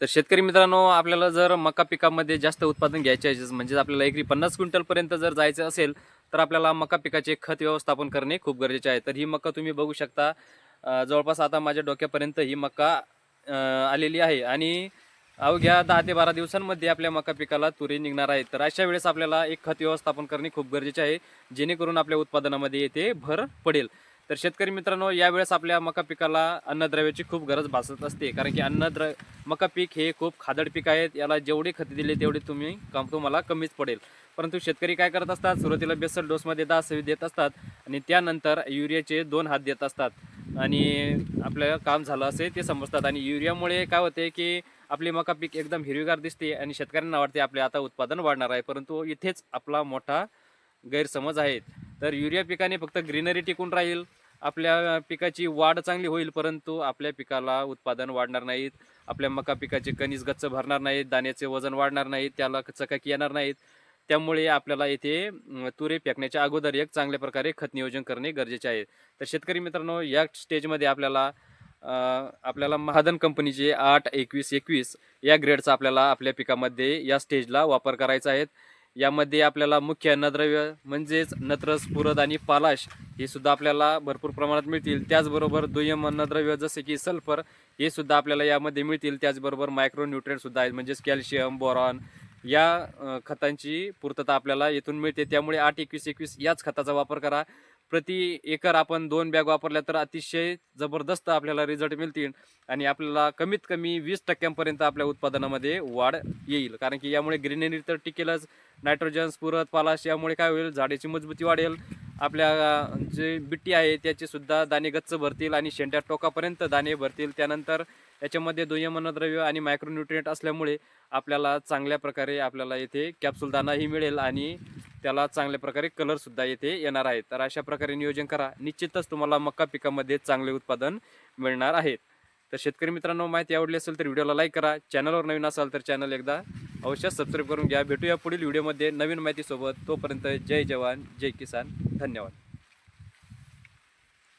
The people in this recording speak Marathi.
तर शेतकरी मित्रांनो आपल्याला जर मका पिकामध्ये जास्त उत्पादन घ्यायचे आहे म्हणजे आपल्याला एकरी पन्नास क्विंटलपर्यंत जर जायचं असेल तर आपल्याला मका पिकाचे खत व्यवस्थापन करणे खूप गरजेचे आहे. तर ही मका तुम्ही बघू शकता. जवळपास आता माझ्या डोक्यापर्यंत ही मका आलेली आहे. आणि अवघ्या दहा ते बारा दिवसांमध्ये आपल्या मका पिकाला तुरी निघणार आहे. तर अशा वेळेस आपल्याला एक खत व्यवस्थापन करणे खूप गरजेचे आहे जेणेकरून आपल्या उत्पादनामध्ये येथे भर पडेल. तर शेतकरी मित्रांनो यावेळेस आपल्या मका पिकाला अन्नद्रव्याची खूप गरज भासत असते. कारण की अन्नद्र मका पीक हे खूप खादड पीक आहेत. याला जेवढे खते दिले तेवढे तुम्ही कम तुम्हाला कमीच पडेल. परंतु शेतकरी काय करत असतात? सुरुवातीला बेसल डोसमध्ये दहा देत असतात आणि त्यानंतर युरियाचे दोन हात देत असतात. आणि आपलं काम झालं असे ते समजतात. आणि युरियामुळे काय होते की आपली मका पीक एकदम हिरवीगार दिसते आणि शेतकऱ्यांना वाटते आपले आता उत्पादन वाढणार आहे. परंतु इथेच आपला मोठा गैरसमज आहे. तर युरिया पिकाने फक्त ग्रीनरी टिकून राहील. आपल्या पिकाची वाढ चांगली होईल परंतु आपल्या पिकाला उत्पादन वाढणार नाहीत. आपल्या मका पिकाचे कणीस गच्च भरणार नाहीत दाण्याचे वजन वाढणार नाहीत त्याला चकाकी येणार नाहीत. त्यामुळे आपल्याला येथे तुरे फेकण्याच्या अगोदर एक चांगल्या प्रकारे खत नियोजन करणे गरजेचे आहे. तर शेतकरी मित्रांनो या स्टेजमध्ये आपल्याला आपल्याला महादन कंपनीचे आठ एकवीस एकवीस या ग्रेडचा आपल्याला आपल्या पिकामध्ये या स्टेजला वापर करायचा आहे. यामध्ये आपल्याला मुख्य अन्नद्रव्य म्हणजेच नत्र स्फुरद आणि पालाश हे सुद्धा आपल्याला भरपूर प्रमाणात मिळतील. त्याचबरोबर दुय्यम अन्नद्रव्य जसे की सल्फर हे सुद्धा आपल्याला यामध्ये मिळतील. त्याचबरोबर मायक्रोन्युट्रिएंट सुद्धा आहेत म्हणजेच कॅल्शियम बोरॉन या खतांची पूर्तता आपल्याला येथून मिळते. त्यामुळे आठ एकवीस एकवीस याच खताचा वापर करा. प्रति एकर आपण दोन बॅग वापरल्या तर अतिशय जबरदस्त आपल्याला रिझल्ट मिळतील आणि आपल्याला कमीत कमी वीस टक्क्यांपर्यंत आपल्या उत्पादनामध्ये वाढ येईल. कारण की यामुळे ग्रीनरी तर टिकेलच नायट्रोजन स्पुरत पालाश यामुळे काय होईल? झाडाची मजबूती वाढेल. आपल्या जे बिट्टी आहे त्याचे सुद्धा दाणे गच्च भरतील आणि शेंड्या टोकापर्यंत दाणे भरतील. त्यानंतर याच्यामध्ये दुय्यम अन्नद्रव्य आणि मायक्रोन्युट्रिएंट असल्यामुळे आपल्याला चांगल्या प्रकारे आपल्याला येथे कॅप्सूल दाणाही मिळेल आणि त्याला चांगल्या प्रकारे कलर सुद्धा येथे येणार आहे तर अशा प्रकारे नियोजन करा. निश्चितच तुम्हाला मका पिकामध्ये चांगले उत्पादन मिळणार आहेत. तर शेतकरी मित्रांनो माहिती आवडली असेल तर व्हिडिओला लाईक करा. चॅनलवर नवीन असाल तर चॅनल एकदा अवश्य सबस्क्राईब करून घ्या. भेटूया पुढील व्हिडिओमध्ये नवीन माहितीसोबत. तोपर्यंत जय जवान जय किसान. धन्यवाद.